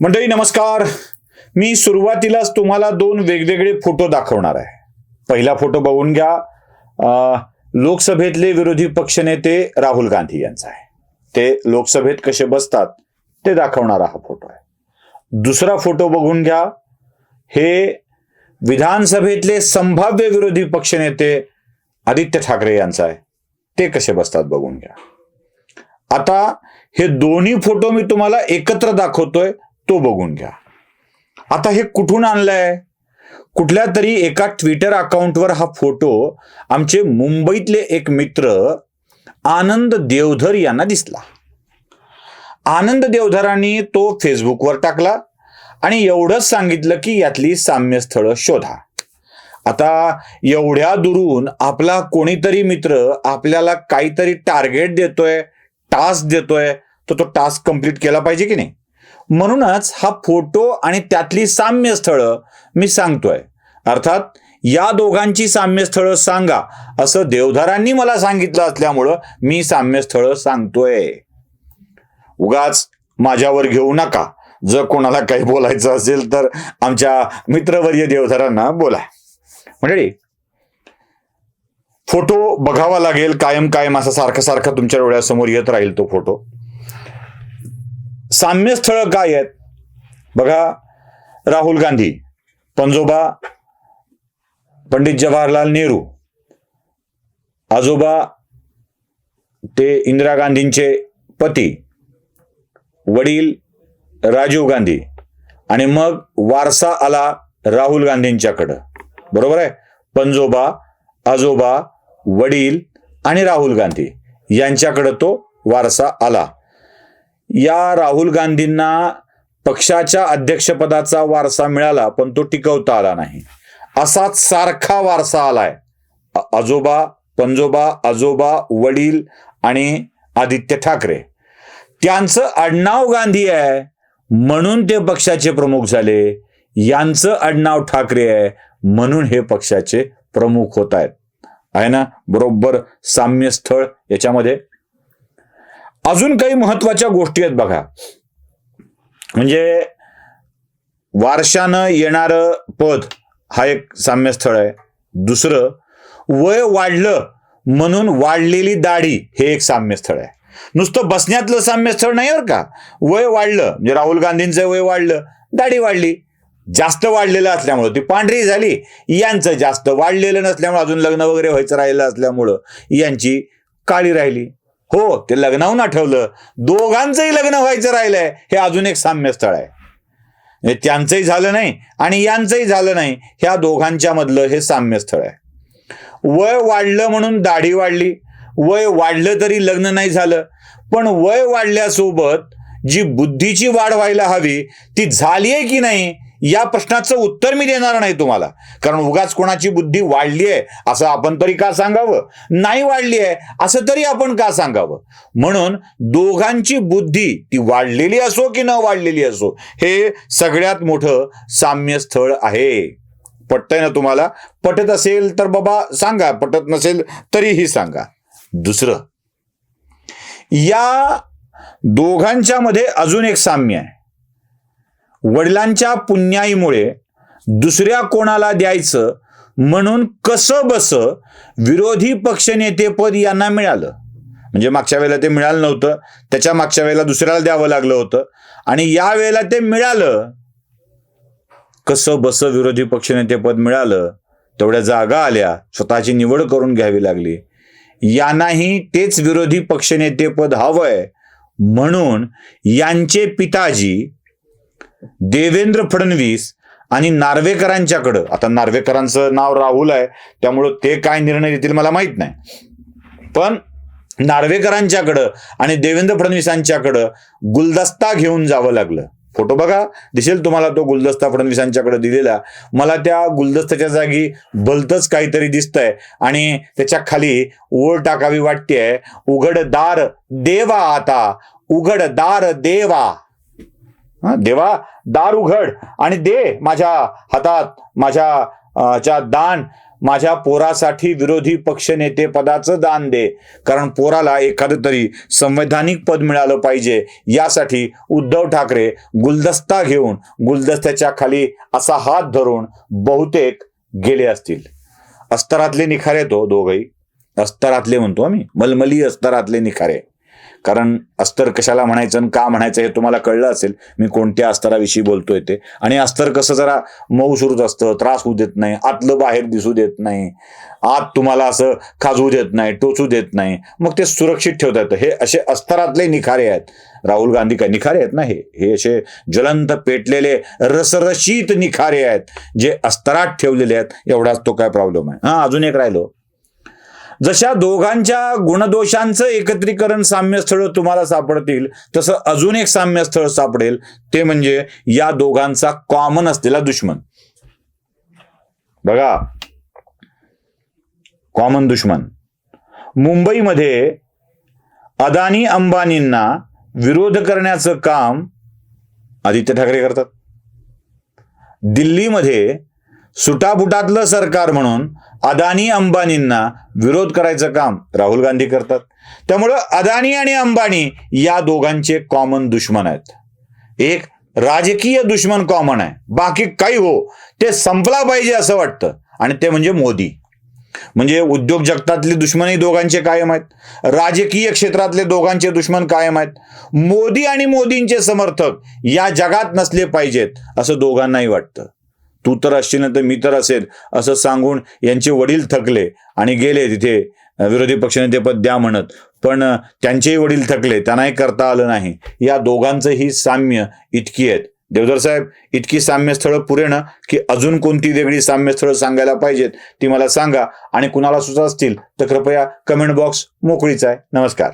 मंडळी नमस्कार. मी सुरुवातीलाच तुम्हाला दोन वेगवेगळे फोटो दाखवणार आहे. पहिला फोटो बघून घ्या. लोकसभेतले विरोधी पक्षनेते राहुल गांधी यांचा आहे. ते लोकसभेत कसे बसतात ते दाखवणारा हा फोटो आहे. दुसरा फोटो बघून घ्या. हे विधानसभेतले संभाव्य विरोधी पक्षनेते आदित्य ठाकरे यांचा आहे. ते कसे बसतात बघून घ्या. आता हे दोन्ही फोटो मी तुम्हाला एकत्र दाखवतोय. तो बघून घ्या. आता हे कुठून आणलंय? कुठल्या तरी एका ट्विटर अकाउंटवर हा फोटो आमचे मुंबईतले एक मित्र आनंद देवधर यांना दिसला. आनंद देवधरांनी तो फेसबुकवर टाकला आणि एवढंच सांगितलं की यातली साम्यस्थळं शोधा. आता एवढ्या दुरून आपला कोणीतरी मित्र आपल्याला काहीतरी टार्गेट देतोय टास्क देतोय तर तो टास्क कंप्लीट केला पाहिजे की नाही? म्हणूनच हा फोटो आणि त्यातली साम्य स्थळं मी सांगतोय. अर्थात या दोघांची साम्यस्थळं सांगा असं देवधरांनी मला सांगितलं असल्यामुळं मी साम्यस्थळं सांगतोय. उगाच माझ्यावर घेऊ नका. जर कोणाला काही बोलायचं असेल तर आमच्या मित्रवर्य देवधरांना बोला. म्हणजे फोटो बघावा लागेल कायम कायम असा सारखं सारखा तुमच्या डोळ्यासमोर येत राहील तो फोटो. साम्यस्थळं काय आहेत? बघा राहुल गांधी पंजोबा पंडित जवाहरलाल नेहरू. आजोबा ते इंदिरा गांधींचे पती. वडील राजीव गांधी. आणि मग वारसा आला राहुल गांधींच्याकडं. बरोबर आहे? पंजोबा आजोबा वडील आणि राहुल गांधी यांच्याकडं तो वारसा आला. या राहुल गांधींना पक्षाच्या अध्यक्षपदाचा वारसा मिळाला पण तो टिकवता आला नाही. असाच सारखा वारसा आलाय. आजोबा पंजोबा आजोबा वडील आणि आदित्य ठाकरे. त्यांचं आडनाव गांधी आहे म्हणून ते पक्षाचे प्रमुख झाले. यांचं आडनाव ठाकरे आहे म्हणून हे पक्षाचे प्रमुख होत आहेत. आहे ना? बरोबर साम्य स्थळ याच्यामध्ये अजून काही महत्त्वाच्या गोष्टी आहेत बघा. म्हणजे वारशानं येणारं पद हा एक साम्य स्थळ आहे. दुसरं वय वाढलं म्हणून वाढलेली दाढी हे एक साम्य स्थळ आहे. नुसतं बसण्यातलं साम्यस्थळ नाही बरं का? वय वाढलं म्हणजे राहुल गांधींचं वय वाढलं दाढी वाढली. जास्त वाढलेलं असल्यामुळं ती पांढरी झाली. यांचं जास्त वाढलेलं नसल्यामुळं अजून लग्न वगैरे व्हायचं राहिलं असल्यामुळं यांची काळी राहिली. हो ते लग्नाहून आठवलं. दोघांचंही लग्न व्हायचं राहिलंय. हे अजून एक साम्य स्थळ आहे. म्हणजे त्यांचंही झालं नाही आणि यांचंही झालं नाही. ह्या दोघांच्या मधलं हे साम्य स्थळ आहे. वय वाढलं म्हणून दाढी वाढली. वय वाढलं तरी लग्न नाही झालं. पण वय वाढल्यासोबत जी बुद्धीची वाढ व्हायला हवी ती झाली आहे की नाही या प्रश्नाचं उत्तर मी देणार नाही तुम्हाला. कारण उगाच कोणाची बुद्धी वाढली आहे असं आपण तरी का सांगावं? नाही वाढली आहे असं तरी आपण का सांगावं? म्हणून दोघांची बुद्धी ती वाढलेली असो की न वाढलेली असो हे सगळ्यात मोठं साम्य स्थळ आहे. पटतंय ना तुम्हाला? पटत असेल तर बाबा सांगा पटत नसेल तरीही सांगा. दुसरं या दोघांच्या मध्ये अजून एक साम्य आहे. वडिलांच्या पुण्याईमुळे दुसऱ्या कोणाला द्यायचं म्हणून कसं बस विरोधी पक्षनेतेपद यांना मिळालं. म्हणजे मागच्या वेळेला ते मिळालं नव्हतं त्याच्या मागच्या वेळेला दुसऱ्याला द्यावं लागलं होतं आणि या वेळेला ते मिळालं. कसं बस विरोधी पक्षनेतेपद मिळालं तेवढ्या जागा आल्या स्वतःची निवड करून घ्यावी लागली. यांनाही तेच विरोधी पक्षनेतेपद हवंय म्हणून यांचे पिताजी देवेंद्र फडणवीस आणि नार्वेकरांच्याकडं आता नार्वेकरांचं नाव राहुल आहे त्यामुळं ते काय निर्णय घेतील मला माहीत नाही. पण नार्वेकरांच्याकडं आणि देवेंद्र फडणवीसांच्याकडं गुलदस्ता घेऊन जावं लागलं. फोटो बघा दिसेल तुम्हाला तो गुलदस्ता फडणवीसांच्याकडे दिलेला. मला त्या गुलदस्त्याच्या जागी भलतच काहीतरी दिसतंय आणि त्याच्याखाली ओळ टाकावी वाटतेय. उघड दार देवा आता उघड दार देवा. देवा दार उघड आणि दे माझ्या हातात माझ्या च्या दान. माझ्या पोरासाठी विरोधी पक्षनेते पदाचं दान दे. कारण पोराला एखादं तरी संवैधानिक पद मिळालं पाहिजे. यासाठी उद्धव ठाकरे गुलदस्ता घेऊन गुलदस्त्याच्या खाली असा हात धरून बहुतेक गेले असतील. अस्तरातले निखारे तो दोघही. अस्तरातले म्हणतो आम्ही. मलमली अस्तरातले निखारे. कारण अस्तर कशाला म्हणायचं आणि का म्हणायचं हे तुम्हाला कळलं असेल. मी कोणत्या अस्तराविषयी बोलतोय ते. आणि अस्तर कसं जरा मऊ सुरूच असतं त्रास होऊ देत नाही आतलं बाहेर दिसू देत नाही आत तुम्हाला असं खाजवू देत नाही टोचू देत नाही. मग ते सुरक्षित ठेवता येतं हे असे अस्तरातले निखारे आहेत. राहुल गांधी काय निखारे आहेत ना हे? हे असे ज्वलंत पेटलेले रसरशीत निखारे आहेत. जे अस्तरात ठेवलेले आहेत एवढाच तो काय प्रॉब्लेम आहे. हा अजून एक राहिलो. जशा दोघांच्या गुणदोषांचं एकत्रीकरण साम्यस्थळ तुम्हाला सापडतील तसं अजून एक साम्यस्थळ सापडेल ते म्हणजे या दोघांचा कॉमन असलेला दुश्मन. बघा. कॉमन दुश्मन. मुंबईमध्ये अदानी अंबानींना विरोध करण्याचं काम आदित्य ठाकरे करतात. दिल्लीमध्ये सुटाबुटातलं सरकार म्हणून अदानी अंबानींना विरोध करायचं काम राहुल गांधी करतात. त्यामुळं अदानी आणि अंबानी या दोघांचे कॉमन दुश्मन आहेत. एक राजकीय दुश्मन कॉमन आहे. बाकी काही हो ते संपला पाहिजे असं वाटतं. आणि ते म्हणजे मोदी. म्हणजे उद्योग जगतातले दुश्मनही दोघांचे कायम आहेत. राजकीय क्षेत्रातले दोघांचे दुश्मन कायम आहेत. मोदी आणि मोदींचे समर्थक या जगात नसले पाहिजेत असं दोघांनाही वाटतं. तू तर असशील तर मी तर असेल असं सांगून यांचे वडील थकले आणि गेले तिथे. विरोधी पक्षनेते पद द्या म्हणत. पण त्यांचेही वडील थकले त्यांनाही करता आलं नाही. या दोघांचंही साम्य इतकी आहेत. देवधर साहेब इतकी साम्यस्थळं पुरे ना की अजून कोणती वेगळी साम्यस्थळं सांगायला पाहिजेत ती मला सांगा. आणि कुणाला सुद्धा असतील तर कृपया कमेंट बॉक्स मोकळीच आहे. नमस्कार.